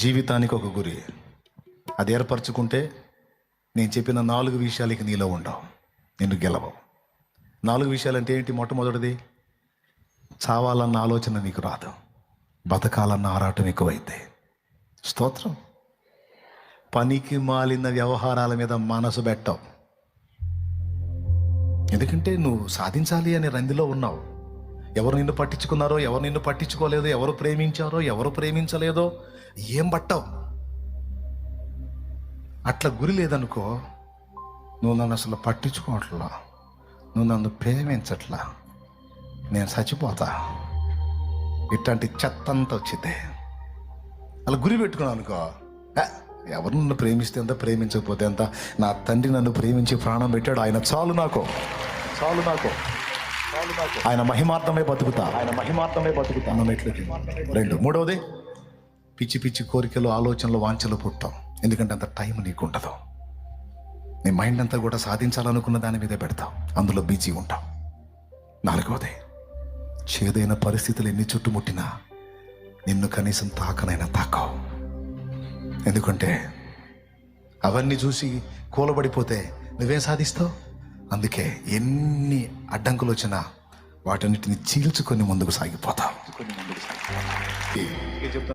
జీవితానికి ఒక గురి. అది ఏర్పరచుకుంటే నేను చెప్పిన నాలుగు విషయాలకి నీలో ఉండవు నిన్ను గెలవవు నాలుగు విషయాలు అంటే ఏంటి మొట్టమొదటిది? చావాలన్న ఆలోచన నీకు రాదు. బతకాలన్న ఆరాటం ఎక్కువైతే. స్తోత్రం. పనికి మాలిన వ్యవహారాల మీద మనసు పెట్టావు ఎందుకంటే నువ్వు సాధించాలి అనే రందిలో ఉన్నావు. ఎవరు నిన్ను పట్టించుకున్నారో ఎవరు నిన్ను పట్టించుకోలేదో ఎవరు ప్రేమించారో ఎవరు ప్రేమించలేదో ఏం పట్టావు. అట్లా గురి లేదనుకో నువ్వు నన్ను అసలు పట్టించుకోవట్లా నువ్వు నన్ను ప్రేమించట్లా నేను చచ్చిపోతా. ఇట్లాంటి చెత్త అంతా వచ్చింది. అలా గురి పెట్టుకున్నాను అనుకో ఎవరు నన్ను ప్రేమిస్తే ఎంత ప్రేమించకపోతే ఎంత నా తండ్రి నన్ను ప్రేమించి ప్రాణం పెట్టాడు ఆయన నాకు చాలు నాకు. చాలు నాకు. ఆయన మహిమార్థమే బతుకుతా. ఆయన మహిమార్థమే బతుకుతా. అన్న మెట్లకి రెండు. మూడవది పిచ్చి పిచ్చి కోరికలు ఆలోచనలు వాంఛలు పుట్టాం ఎందుకంటే అంత టైం నీకు ఉండదు నీ మైండ్ అంతా కూడా సాధించాలనుకున్న దాని మీదే పెడతావు అందులో బిజీ ఉంటావు నాలుగవది చేదైన పరిస్థితులు ఎన్ని చుట్టుముట్టినా నిన్ను కనీసం తాకనైనా తాకావు. ఎందుకంటే అవన్నీ చూసి కూలబడిపోతే నువ్వేం సాధిస్తావు? అందుకే ఎన్ని అడ్డంకులు వచ్చినా వాటన్నిటిని చీల్చుకొని ముందుకు సాగిపోతావు